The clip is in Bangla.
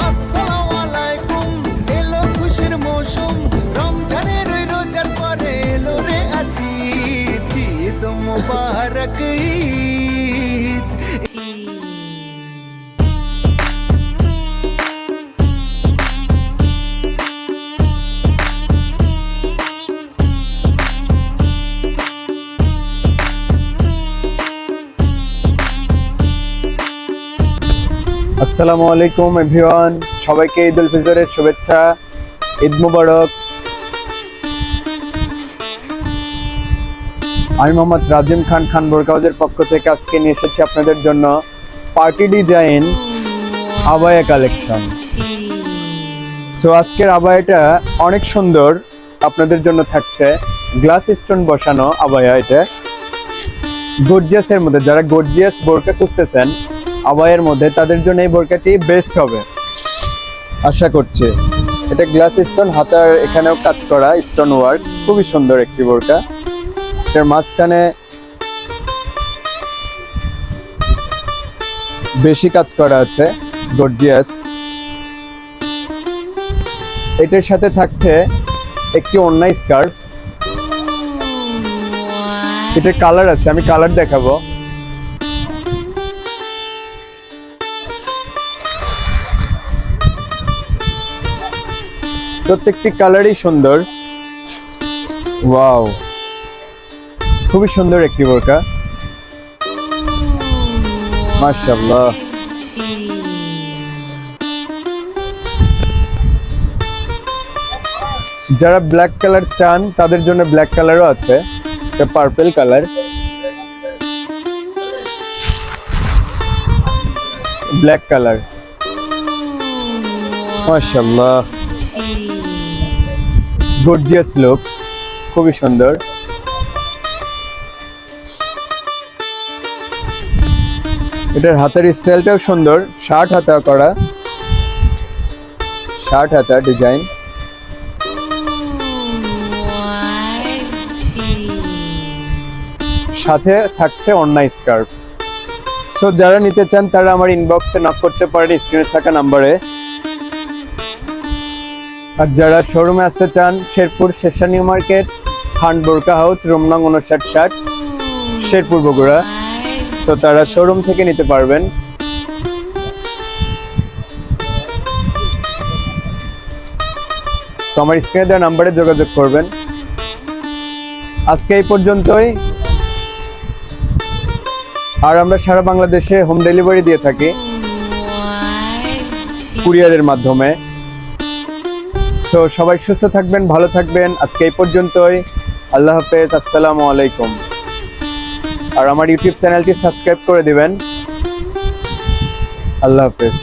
আসসালামু আলাইকুম এলো খুশির মৌসুম। রমজানের ওই রোজার পরে এলো রে আজ ঈদ ঈদ মুবারক ঈদ আসসালামু আলাইকুম, এভরিওয়ান। সবাইকে ঈদ উল ফিতরের শুভেচ্ছা, ঈদ মুবারক। আমি মোহাম্মদ রাজিম খান খান বোরকাউজের পক্ষ থেকে আজকে নিয়ে এসেছি আপনাদের জন্য পার্টি ডিজাইন আবায়া কালেকশন। সো আজকের আবায়াটা অনেক সুন্দর আপনাদের জন্য থাকছে। গ্লাস স্টোন বসানো আবায়া এটা। গর্জিয়াসের মধ্যে, যারা গর্জিয়াস বোরকা খুঁজতেছেন আবায়ের মধ্যে তাদের জন্য এই বোরকাটি বেস্ট হবে। আশা করছি। এটা গ্লাস স্টোন হাতার এখানেও কাজ করা স্টোন ওয়ার্ক খুবই সুন্দর একটি বোরকা। এটার মাঝখানে বেশি কাজ করা আছে গর্জিয়াস এটার সাথে থাকছে একটি অন্যায় স্কার্ফ এটার কালার আছে, আমি কালার দেখাবো। প্রত্যেকটি কালারই সুন্দর। ওয়াও। খুবই সুন্দর একটি বোরকা। মাশাআল্লাহ। যারা ব্ল্যাক কালার চান, তাদের জন্য ব্ল্যাক কালারও আছে। Purple colour. Black colour. মাশাআল্লাহ। গর্জিয়াস লুক খুবই সুন্দর। এটার হাতের স্টাইলটাও সুন্দর, শার্ট হাতা করা। শার্ট হাতা ডিজাইন। সাথে থাকছে অন্যায় স্কার্ফ। সো যারা নিতে চান, তারা আমার ইনবক্সে নক করতে পারেন স্ক্রিনে থাকা নাম্বারে আর যারা শোরুমে আসতে চান শেরপুর নিউ মার্কেট খান বোরকা হাউস রোমনাং উনষাট ষাট শেরপুর বগুড়া। সো তারা শোরুম থেকে নিতে পারবেন। সো আমার স্ক্রিনে দেওয়া নাম্বারে যোগাযোগ করবেন। আজকে এই পর্যন্তই। আর আমরা সারা বাংলাদেশে হোম ডেলিভারি দিয়ে থাকি। কুরিয়ারের মাধ্যমে। তো সবাই সুস্থ থাকবেন, ভালো থাকবেন। আজকে এই পর্যন্তই। আল্লাহ হাফেজ, আসসালামু আলাইকুম। আর আমার ইউটিউব চ্যানেলটি সাবস্ক্রাইব করে দিবেন। আল্লাহ হাফেজ।